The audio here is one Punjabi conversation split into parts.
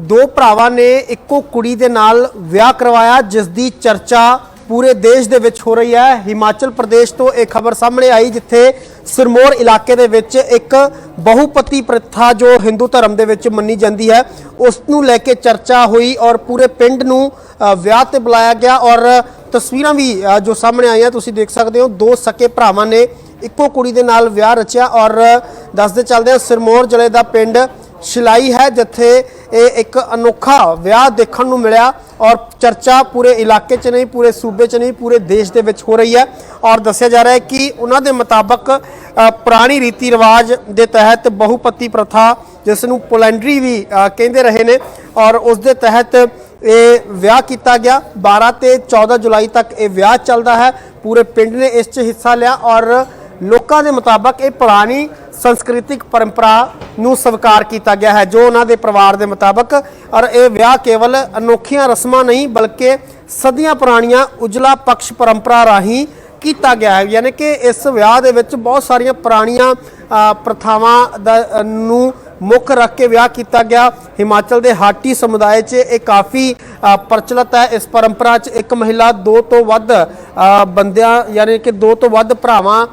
ਦੋ ਭਰਾਵਾਂ ਨੇ ਇੱਕੋ ਕੁੜੀ ਦੇ ਨਾਲ ਵਿਆਹ ਕਰਵਾਇਆ, ਜਿਸ ਦੀ ਚਰਚਾ ਪੂਰੇ ਦੇਸ਼ ਦੇ ਵਿੱਚ ਹੋ ਰਹੀ ਹੈ। ਹਿਮਾਚਲ ਪ੍ਰਦੇਸ਼ ਤੋਂ ਇਹ ਖਬਰ ਸਾਹਮਣੇ ਆਈ, ਜਿੱਥੇ ਸਿਰਮੌਰ ਇਲਾਕੇ ਦੇ ਵਿੱਚ ਇੱਕ ਬਹੁਪਤੀ ਪ੍ਰਥਾ ਜੋ ਹਿੰਦੂ ਧਰਮ ਦੇ ਵਿੱਚ ਮੰਨੀ ਜਾਂਦੀ ਹੈ, ਉਸ ਨੂੰ ਲੈ ਕੇ ਚਰਚਾ ਹੋਈ ਔਰ ਪੂਰੇ ਪਿੰਡ ਨੂੰ ਵਿਆਹ ਤੇ ਬੁਲਾਇਆ ਗਿਆ ਔਰ ਤਸਵੀਰਾਂ ਵੀ ਜੋ ਸਾਹਮਣੇ ਆਈਆਂ, ਤੁਸੀਂ ਦੇਖ ਸਕਦੇ ਹੋ, ਦੋ ਸਕੇ ਭਰਾਵਾਂ ਨੇ ਇੱਕੋ ਕੁੜੀ ਦੇ ਨਾਲ ਵਿਆਹ ਰਚਿਆ ਔਰ ਦੱਸਦੇ ਚੱਲਦੇ ਆ ਸਿਰਮੌਰ ਜ਼ਿਲ੍ਹੇ ਦਾ ਪਿੰਡ ਸ਼ਿਲਾਈ ਹੈ ਜਿੱਥੇ ਇਹ ਇੱਕ ਅਨੋਖਾ ਵਿਆਹ ਦੇਖਣ ਨੂੰ ਮਿਲਿਆ ਔਰ ਚਰਚਾ ਪੂਰੇ ਇਲਾਕੇ 'ਚ ਨਹੀਂ, ਪੂਰੇ ਸੂਬੇ 'ਚ ਨਹੀਂ, ਪੂਰੇ ਦੇਸ਼ ਦੇ ਵਿੱਚ ਹੋ ਰਹੀ ਹੈ ਔਰ ਦੱਸਿਆ ਜਾ ਰਿਹਾ ਹੈ ਕਿ ਉਹਨਾਂ ਦੇ ਮੁਤਾਬਕ ਪੁਰਾਣੀ ਰੀਤੀ ਰਿਵਾਜ ਦੇ ਤਹਿਤ ਬਹੁਪਤੀ ਪ੍ਰਥਾ ਜਿਸ ਨੂੰ ਪੋਲੈਂਡਰੀ ਵੀ ਕਹਿੰਦੇ ਰਹੇ ਨੇ ਔਰ ਉਸ ਦੇ ਤਹਿਤ ਇਹ ਵਿਆਹ ਕੀਤਾ ਗਿਆ। 12 ਤੇ 14 ਜੁਲਾਈ ਤੱਕ ਇਹ ਵਿਆਹ ਚੱਲਦਾ ਹੈ। ਪੂਰੇ ਪਿੰਡ ਨੇ ਇਸ 'ਚ ਹਿੱਸਾ ਲਿਆ ਔਰ ਲੋਕਾਂ ਦੇ ਮੁਤਾਬਕ ਇਹ ਪੁਰਾਣੀ ਸੰਸਕ੍ਰਿਤਿਕ ਪਰੰਪਰਾ ਨੂੰ ਸਵੀਕਾਰ ਕੀਤਾ ਗਿਆ ਹੈ, ਜੋ ਉਹਨਾਂ ਦੇ ਪਰਿਵਾਰ ਦੇ ਮੁਤਾਬਕ। ਔਰ ਇਹ ਵਿਆਹ ਕੇਵਲ ਅਨੋਖੀਆਂ ਰਸਮਾਂ ਨਹੀਂ, ਬਲਕਿ ਸਦੀਆਂ ਪੁਰਾਣੀਆਂ ਉਜਲਾ ਪਕਸ਼ ਪਰੰਪਰਾ ਰਾਹੀਂ ਕੀਤਾ ਗਿਆ ਹੈ। ਯਾਨੀ ਕਿ ਇਸ ਵਿਆਹ ਦੇ ਵਿੱਚ ਬਹੁਤ ਸਾਰੀਆਂ ਪੁਰਾਣੀਆਂ ਪ੍ਰਥਾਵਾਂ ਦਾ ਨੂੰ ਮੁੱਖ ਰੱਖ ਕੇ ਵਿਆਹ ਕੀਤਾ ਗਿਆ। ਹਿਮਾਚਲ ਦੇ ਹਾਟੀ ਸਮੁਦਾਇ 'ਚ ਇਹ ਕਾਫੀ ਪ੍ਰਚਲਿਤ ਹੈ। ਇਸ ਪਰੰਪਰਾ 'ਚ ਇੱਕ ਮਹਿਲਾ, ਦੋ ਤੋਂ ਵੱਧ ਬੰਦਿਆਂ, ਯਾਨੀ ਕਿ ਦੋ ਤੋਂ ਵੱਧ ਭਰਾਵਾਂ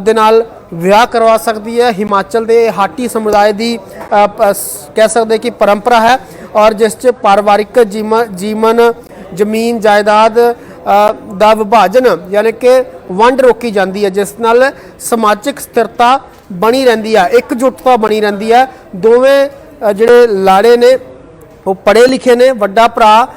ਦੇ ਨਾਲ ਵਿਆਹ ਕਰਵਾ ਸਕਦੀ ਹੈ। ਹਿਮਾਚਲ ਦੇ ਹਾਟੀ ਸਮੁਦਾਇ ਦੀ ਕਹਿ ਸਕਦੇ ਕਿ ਪਰੰਪਰਾ ਹੈ ਔਰ ਜਿਸ 'ਚ ਪਰਿਵਾਰਿਕ ਜੀਵਨ ਜੀਵਨ, ਜ਼ਮੀਨ, ਜਾਇਦਾਦ ਦਾ ਵਿਭਾਜਨ ਯਾਨੀ ਕਿ ਵੰਡ ਰੋਕੀ ਜਾਂਦੀ ਹੈ, ਜਿਸ ਨਾਲ ਸਮਾਜਿਕ ਸਥਿਰਤਾ ਬਣੀ ਰਹਿੰਦੀ ਹੈ, ਇਕਜੁੱਟਤਾ ਬਣੀ ਰਹਿੰਦੀ ਹੈ। ਦੋਵੇਂ ਜਿਹੜੇ ਲਾੜੇ ਨੇ, ਉਹ ਪੜ੍ਹੇ ਲਿਖੇ ਨੇ, ਵੱਡਾ ਭਰਾ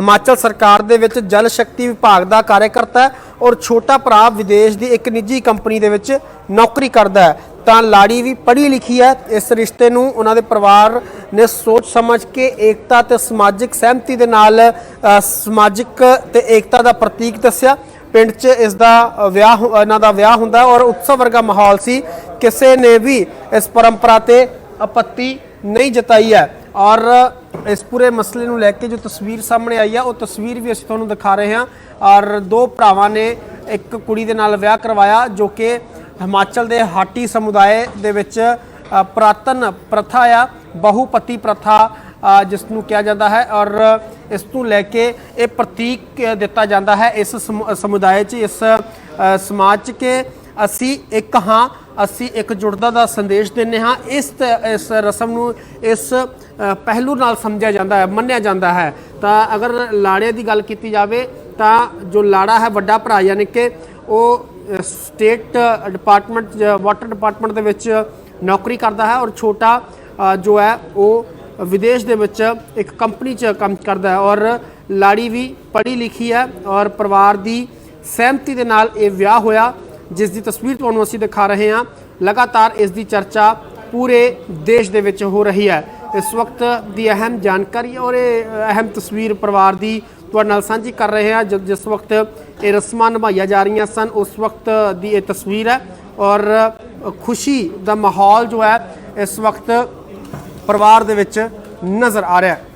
ਹਿਮਾਚਲ ਸਰਕਾਰ ਦੇ ਵਿੱਚ ਜਲ ਸ਼ਕਤੀ ਵਿਭਾਗ ਦਾ ਕਾਰਜਕਰਤਾ ਹੈ ਔਰ ਛੋਟਾ ਭਰਾ ਵਿਦੇਸ਼ ਦੀ ਇੱਕ ਨਿੱਜੀ ਕੰਪਨੀ ਦੇ ਵਿੱਚ ਨੌਕਰੀ ਕਰਦਾ ਹੈ। ਤਾਂ ਲਾੜੀ ਵੀ ਪੜ੍ਹੀ ਲਿਖੀ ਹੈ। ਇਸ ਰਿਸ਼ਤੇ ਨੂੰ ਉਹਨਾਂ ਦੇ ਪਰਿਵਾਰ ਨੇ ਸੋਚ ਸਮਝ ਕੇ ਏਕਤਾ ਤੇ ਸਮਾਜਿਕ ਸਹਿਮਤੀ ਦੇ ਨਾਲ ਸਮਾਜਿਕ ਤੇ ਏਕਤਾ ਦਾ ਪ੍ਰਤੀਕ ਦੱਸਿਆ। ਪਿੰਡ 'ਚ ਇਸ ਦਾ ਵਿਆਹ ਹੁ- ਇਹਨਾਂ ਦਾ ਵਿਆਹ ਹੁੰਦਾ ਔਰ ਉਤਸਵ ਵਰਗਾ ਮਾਹੌਲ ਸੀ। ਕਿਸੇ ਨੇ ਵੀ ਇਸ ਪਰੰਪਰਾ ਤੇ ਆਪੱਤੀ ਨਹੀਂ ਜਤਾਈ ਹੈ। ਔਰ ਇਸ ਪੂਰੇ ਮਸਲੇ ਨੂੰ ਲੈ ਕੇ ਜੋ ਤਸਵੀਰ ਸਾਹਮਣੇ ਆਈ ਆ ਉਹ ਤਸਵੀਰ ਵੀ ਅਸੀਂ ਤੁਹਾਨੂੰ ਦਿਖਾ ਰਹੇ ਹਾਂ। ਔਰ ਦੋ ਭਰਾਵਾਂ ਨੇ ਇੱਕ ਕੁੜੀ ਦੇ ਨਾਲ ਵਿਆਹ ਕਰਵਾਇਆ ਜੋ ਕਿ ਹਿਮਾਚਲ ਦੇ ਹਾਟੀ ਸਮੁਦਾਇ ਦੇ ਵਿੱਚ ਅ, ਪੁਰਾਤਨ ਪ੍ਰਥਾ ਆ ਬਹੁਪਤੀ ਪ੍ਰਥਾ ਜਿਸ ਨੂੰ ਕਿਹਾ ਜਾਂਦਾ ਹੈ। ਔਰ ਇਸ ਨੂੰ ਲੈ ਕੇ ਇਹ ਪ੍ਰਤੀਕ ਦਿੱਤਾ ਜਾਂਦਾ ਹੈ ਇਸ ਸਮੁਦਾਇ 'ਚ ਇਸ ਸਮਾਜ 'ਚ ਕਿ ਅਸੀਂ ਇੱਕ ਹਾਂ, ਅਸੀਂ ਇੱਕ ਜੁੜਦਾ ਦਾ ਸੰਦੇਸ਼ ਦਿੰਦੇ ਹਾਂ। ਇਸ ਤ- ਇਸ ਰਸਮ ਨੂੰ ਇਸ ਪਹਿਲੂ ਨਾਲ ਸਮਝਿਆ ਜਾਂਦਾ ਹੈ, ਮੰਨਿਆ ਜਾਂਦਾ ਹੈ। ਤਾਂ ਅਗਰ ਲਾੜੇ ਦੀ ਗੱਲ ਕੀਤੀ ਜਾਵੇ, ਤਾਂ ਜੋ ਲਾੜਾ ਹੈ ਵੱਡਾ ਭਰਾ, ਯਾਨੀ ਕਿ ਉਹ ਸਟੇਟ ਡਿਪਾਰਟਮੈਂਟ ਵਾਟਰ ਡਿਪਾਰਟਮੈਂਟ ਦੇ ਵਿੱਚ ਨੌਕਰੀ ਕਰਦਾ ਹੈ ਔਰ ਛੋਟਾ ਜੋ ਹੈ ਉਹ ਵਿਦੇਸ਼ ਦੇ ਵਿੱਚ ਇੱਕ ਕੰਪਨੀ 'ਚ ਕੰਮ ਕਰਦਾ ਹੈ ਔਰ ਲਾੜੀ ਵੀ ਪੜ੍ਹੀ ਲਿਖੀ ਹੈ ਔਰ ਪਰਿਵਾਰ ਦੀ ਸਹਿਮਤੀ ਦੇ ਨਾਲ ਇਹ ਵਿਆਹ ਹੋਇਆ। ਜਿਸ ਦੀ ਤਸਵੀਰ ਤੁਹਾਨੂੰ ਅਸੀਂ ਦਿਖਾ ਰਹੇ ਹਾਂ। ਲਗਾਤਾਰ ਇਸ ਦੀ ਚਰਚਾ ਪੂਰੇ ਦੇਸ਼ ਦੇ ਵਿੱਚ ਹੋ ਰਹੀ ਹੈ। ਇਸ ਵਕਤ ਦੀ ਅਹਿਮ ਜਾਣਕਾਰੀ ਔਰ ਇਹ ਅਹਿਮ ਤਸਵੀਰ ਪਰਿਵਾਰ ਦੀ ਤੁਹਾਡੇ ਨਾਲ ਸਾਂਝੀ ਕਰ ਰਹੇ ਹਾਂ। ਜਦ ਜਿਸ ਵਕਤ ਇਹ ਰਸਮਾਂ ਨਿਭਾਈਆਂ ਜਾ ਰਹੀਆਂ ਸਨ, ਉਸ ਵਕਤ ਦੀ ਇਹ ਤਸਵੀਰ ਹੈ ਔਰ ਖੁਸ਼ੀ ਦਾ ਮਾਹੌਲ ਜੋ ਹੈ, ਇਸ ਵਕਤ ਪਰਿਵਾਰ ਦੇ ਵਿੱਚ ਨਜ਼ਰ ਆ ਰਿਹਾ ਹੈ।